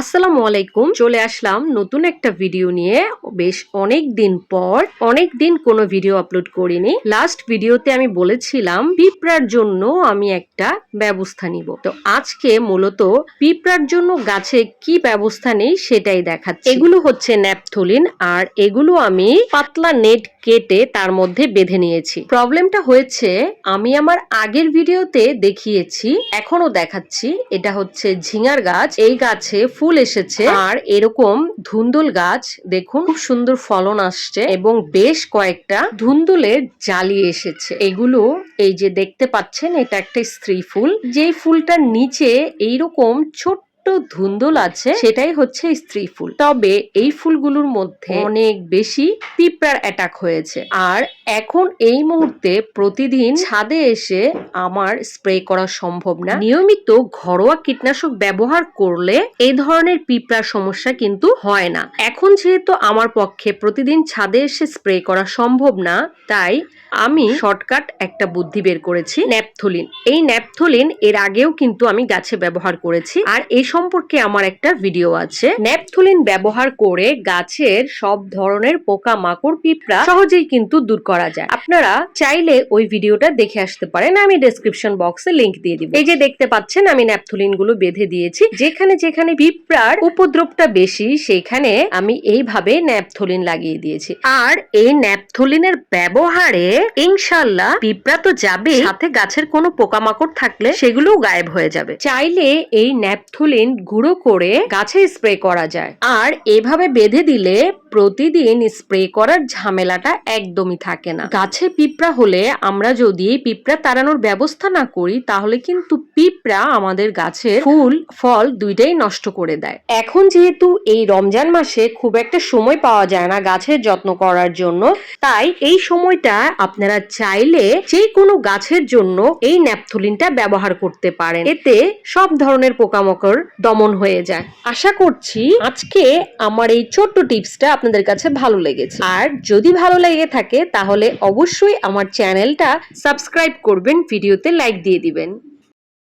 আসসালামু আলাইকুম। চলে আসলাম নতুন একটা ভিডিও নিয়ে। বেশ অনেক দিন পর অনেক দিন কোনো ভিডিও আপলোড করিনি। লাস্ট ভিডিওতে আমি বলেছিলাম, পিঁপড়ার জন্য আমি একটা ব্যবস্থা নিব। তো আজকে মূলত পিঁপড়ার জন্য গাছে কি ব্যবস্থা নেই সেটাই দেখাচ্ছি। এগুলো হচ্ছে ন্যাপথলিন আর এগুলো আমি পাতলা নেট কেটে তার মধ্যে বেঁধে নিয়েছি। প্রবলেমটা হয়েছে, আমি আমার আগের ভিডিওতে দেখিয়েছি এখনও দেখাচ্ছি। এটা হচ্ছে ঝিঙার গাছ। এই গাছে ফুল এসেছে। আর এরকম ধুন্দুল গাছ, দেখুন, খুব সুন্দর ফলন আসছে এবং বেশ কয়েকটা ধুন্দুলের জালি এসেছে। এগুলো এই যে দেখতে পাচ্ছেন, এটা একটা স্ত্রী ফুল। যেই ফুলটার নিচে এইরকম ছোট্ট ধুন্দুল আছে, সেটাই হচ্ছে স্ত্রী ফুল। তবে এই ফুলগুলোর মধ্যে অনেক বেশি পিঁপড়ার অ্যাটাক হয়েছে। আর এখন এই মুহূর্তে প্রতিদিন ছাদে এসে আমার স্প্রে করা সম্ভব না। নিয়মিত ঘরোয়া কীটনাশক ব্যবহার করলে এই ধরনের পিঁপড়ার সমস্যা কিন্তু হয় না। এখন যেহেতু আমার পক্ষে প্রতিদিন ছাদে এসে স্প্রে করা সম্ভব না, তাই আমি শর্টকাট একটা বুদ্ধি বের করেছি, ন্যাপথলিন। এই ন্যাপথলিন এর আগেও কিন্তু আমি গাছে ব্যবহার করেছি। আর এই সম্পর্কে আমার একটা ভিডিও আছে। ন্যাপথলিন ব্যবহার করে গাছের সব ধরনের পোকা মাকড় পিঁপড়া সহজেই কিন্তু দূর করা যায়। আপনারা চাইলে ওই ভিডিওটা দেখে আসতে পারেন। আমি ডেসক্রিপশন বক্সে লিংক দিয়ে দিব। এই যে দেখতে পাচ্ছেন, আমি ন্যাপথলিনগুলো বেঁধে দিয়েছি। যেখানে যেখানে পিঁপড়ার উপদ্রবটা বেশি, সেখানে আমি এইভাবে ন্যাপথলিন লাগিয়ে দিয়েছি। আর এই ন্যাপথলিনের ব্যবহারে ইনশাল্লাহ পিঁপড়া তো যাবে সাথে গাছের কোনো পোকামাকড় থাকলে সেগুলোও গায়েব হয়ে যাবে। চাইলে এই ন্যাপথলিন গুঁড়ো করে গাছে স্প্রে করা যায়। আর এভাবে বেঁধে দিলে প্রতিদিন স্প্রে করার ঝামেলাটা একদমই থাকে না। গাছে পিঁপড়া হলে আমরা যদি পিঁপড়া তাড়ানোর ব্যবস্থা না করি, তাহলে কিন্তু পিঁপড়া আমাদের গাছের ফুল, ফল দুইটাই নষ্ট করে দেয়। এখন যেহেতু এই রমজান মাসে খুব একটা সময় পাওয়া যায় না গাছের যত্ন করার জন্য, তাই এই সময়টা আপনারা চাইলে যে কোনো গাছের জন্য এই ন্যাপথলিনটা ব্যবহার করতে পারেন। এতে সব ধরনের পোকামাকড় দমন হয়ে যায়। আশা করছি আজকে আমার এই ছোট্ট টিপসটা আপনাদের কাছে ভালো লেগেছে। আর যদি ভালো লেগে থাকে, তাহলে অবশ্যই আমার চ্যানেলটা সাবস্ক্রাইব করবেন, ভিডিওতে লাইক দিয়ে দিবেন।